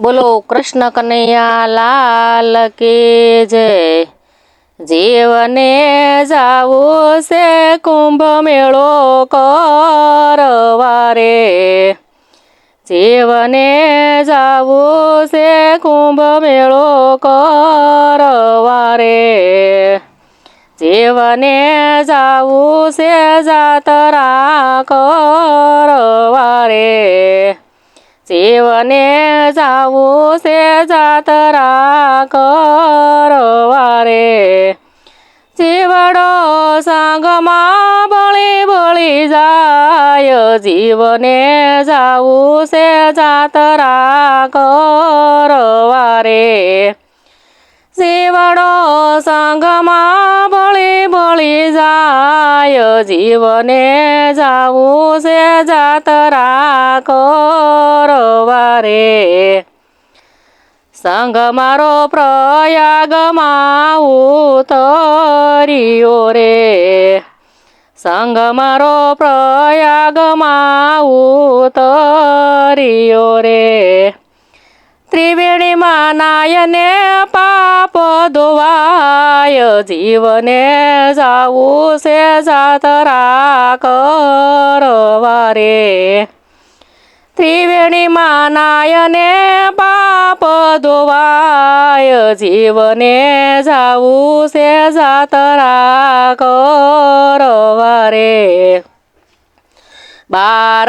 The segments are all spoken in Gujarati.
બોલો, કૃષ્ણ કનૈયા લાલ કે જય જીવને જાવું છે કુંભ મેળો કરવારે. જીવને જાવું છે કુંભ મેળો કરવારે. જીવને જાવું છે જાતરા કરવારે. જીવને જાવું છે જાતરા કરવારે. જીવડો સંગમાં બળી બળી જાય, જીવને જાવું છે જાતરા કરવારે. જીવડો સંગમાં બળી જાય, જીવને જાવું છે જાતરા કરવારે. સંગ મારો પ્રયાગમાં ઉતર્યો રે. સંગ મારો પ્રયાગમાં ઉતર્યો રે. ત્રિવેણીમાં નાયને પાપ ધોવાય જીવને જાવું છે જાતરા કરવારે ત્રિવેણીમાં નાયને પાપ ધોવાય જીવને જાવું છે જાતરા કરવારે બાર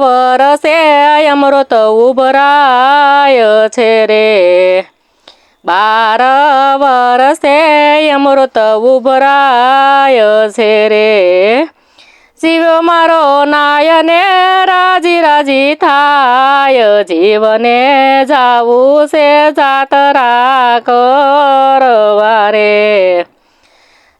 વરસે અમૃત ઉભરાય છે રે. બાર વરસે અમૃત ઉભરાય છે રે. શિવ મારો નાયને રાજી રાજી થાય. જીવને જાવું છે જાતરા કરવારે.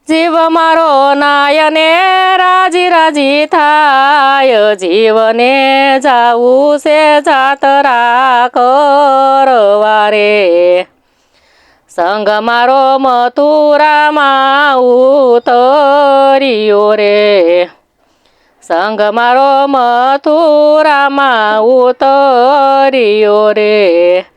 જીવ મારો નાયને રાજી રાજી થાય. જીવને જાવું છે જાતરા કરવારે. સંગ મારો મથુરામાં ઉતર્યો રે. સંગ મારો મથુરામાં ઉતર્યો રે.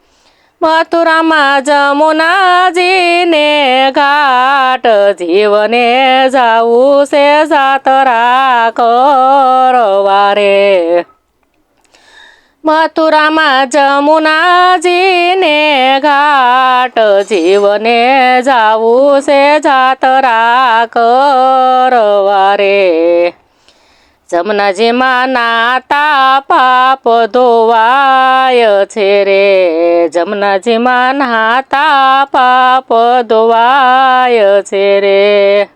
मथुरामा जमुना जिने घाट जीवने जाऊ से जातरा करे मथुरामा जमुना जिने घाट जीवने जाऊ से जातरा करे જમનાજીમાં નાતા પાપ ધોવાય છે રે. જમનાજીમાં નાતા પાપ ધોવાય છે રે.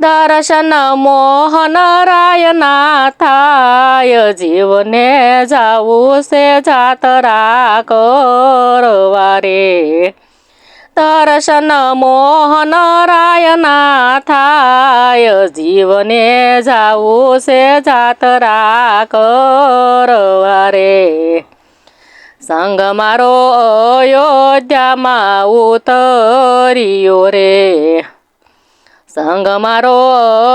દર્શન મોહન રાયના થાય, જીવને જાવું છે જાતરા કરવારે. દર્શન दर्शन मोहन रायनाथाय जीवने जाऊ से जातरा करवारे। संग मारो अयोध्यामा उतरियो रे। संग मारो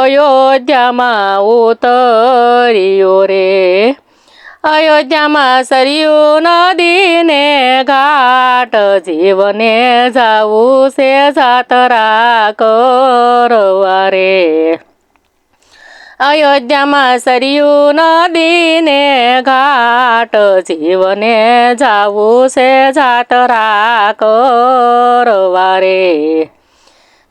अयोध्यामा उतरियो रे। અયોધ્યામાં સરયુ નદીને ઘાટ જીવને જાવું છે જાતરા કરવારે અયોધ્યામાં સરયુ નદીને ઘાટ જીવને જાવું છે જાતરા કરવારે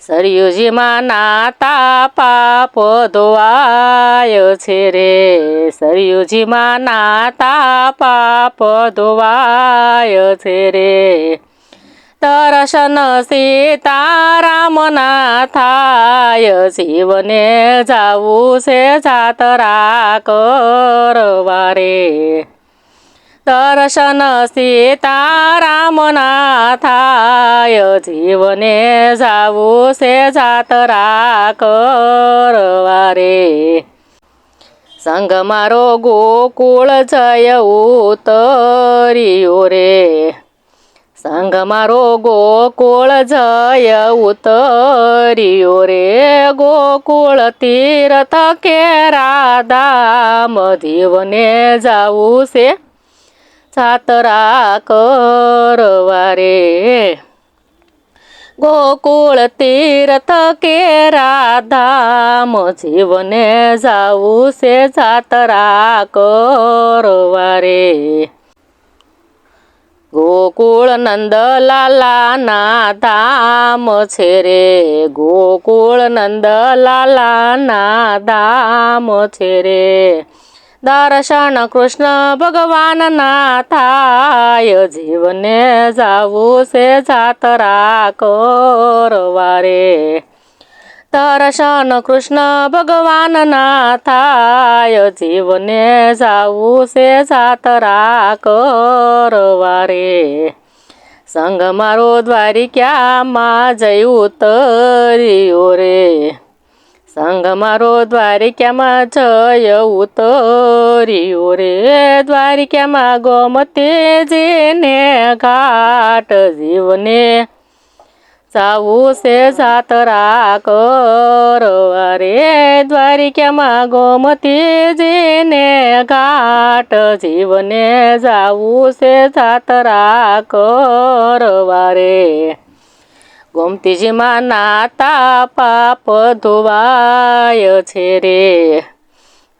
સરયુજીમાં નાતા પાપ ધોવાય છે રે. સરયુજીમાં નાતા પાપ ધોવાય છે રે. દર્શન સીતારામના થાય, શિવને જાવું છે જાતરા કરવારે. દર્શન સીતારામના काय जीवने जाऊ से जात राखे रे संग मारो गोकुल जय उतरियो रे संग मारो गोकुल जय उतरियो रे गोकुल तिर त के राधाम जीवने जाऊ से छात्रा करे ગોકુળ તીર્થ કે રાધામ, જીવને જાવું છે જાતરા કરવારે. ગોકુળ નંદલાલાના ધામ છે રે. ગોકુળ નંદલાલાના ધામ છે રે. દર્શન કૃષ્ણ ભગવાનના થાય જીવને જાવું છે જાતરા કરવારે દર્શન કૃષ્ણ ભગવાનના થાય જીવને જાવું છે જાતરા કરવારે સંગ મારો દ્વારિકામાં જયું તર્યો રે સંગ મારો દ્વારિકામાં જય ઉતર્યો રે દ્વારિકામાં ગોમતેજીને ઘાટ જીવને જાવું છે જાતરા કરવા રે દ્વારિકામાં ગોમતીજીને ઘાટ જીવને જાવું છે જાતરા કરવા રે ગોમતીજીમાં નાતા પાપ ધોવાય છે રે.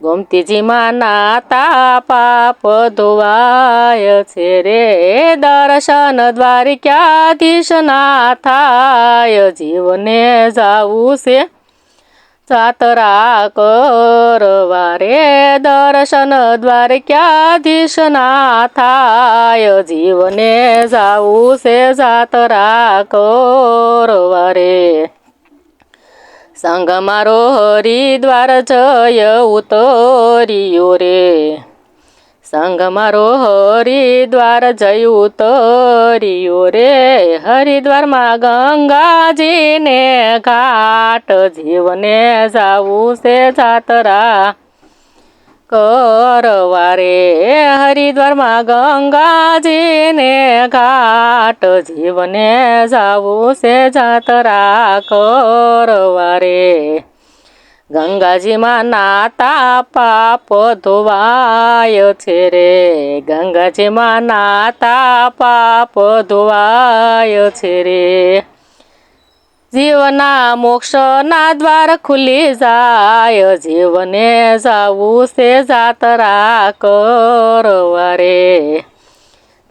ગોમતીજીમાં નાતા પાપ ધોવાય છે રે. દર્શન દ્વારિકાધીશના થાય, જીવને જાવું છે. જાતરા કરવા રે દર્શન દ્વારકાધીશના થાય જીવને જાવું છે જાતરા કરવા રે સંગ મારો હરિદ્વાર જય ઉતર્યો રે. સંગ મારો હરિદ્વાર જયું ઉતર્યો રે. હરિદ્વારમાં ગંગાજીને ઘાટ જીવને જાવું છે જાતરા કરવા રે. હરિદ્વારમાં ગંગાજીને ઘાટ જીવને જાવું છે જાતરા કરવા રે. ગંગાજીમાં નાતા પાપ ધોવાય છે રે. ગંગાજીમાં નાતા પાપ ધોવાય છે રે. જીવના મોક્ષના દ્વાર ખુલી જાય. જીવને જાવું છે જાતરા કરવા રે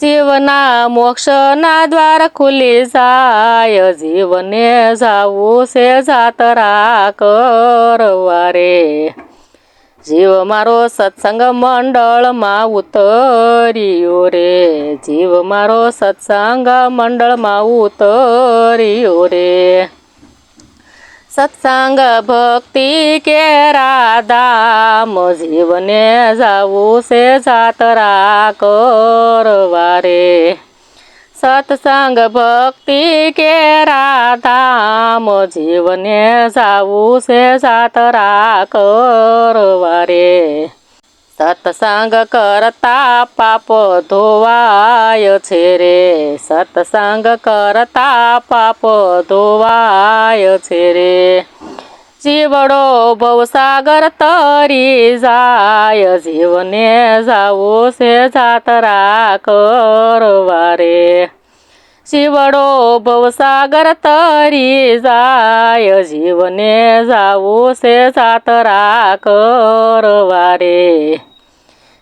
જીવના મોક્ષના દ્વાર ખુલી જાય. જીવને જાવું છે જાતરા કરવા રે જીવ મારો સત્સંગ મંડળમાં ઉતર્યો રે. જીવ મારો સત્સંગ મંડળમાં ઉતર્યો રે. સત્સંગ ભક્તિ કે રાધામ જીવને જાવું છે જાતરા કરવા રે. સત્સંગ ભક્તિ કે રાધામ જીવને જાવું છે જાતરા કરવા રે. સત્સંગ કરતા પાપ ધોવાય છે રે. સત્સંગ કરતા પાપ ધોવાય છે રે. જીવડો ભવસાગર તરી જાય. જીવને જાવું છે જાતરા કરવા રે. શિવડો ભવસાગર તરી જાય, જીવને જાવું છે જાતરા કરવા રે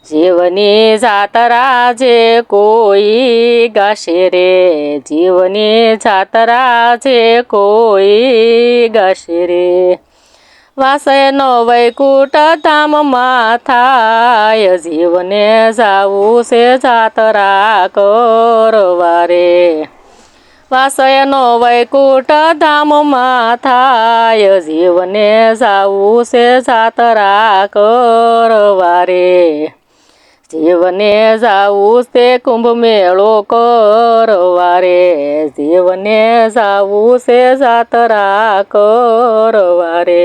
જીવની જાતરા જે કોઈ ગાશે રે, જીવની જાતરા જે કોઈ ગાશે રે. વાસયનો વૈકુટ ધામમાં થાય જીવને જાવું છે જાતરા કરવારે વાસયનો વૈકુટ ધામમાં થાય જીવને જાવું છે જાતરા કરવારે જીવને જાવું તે કુંભ મેળો કરવારે. જીવને જાવું છે જાતરા કરવા રે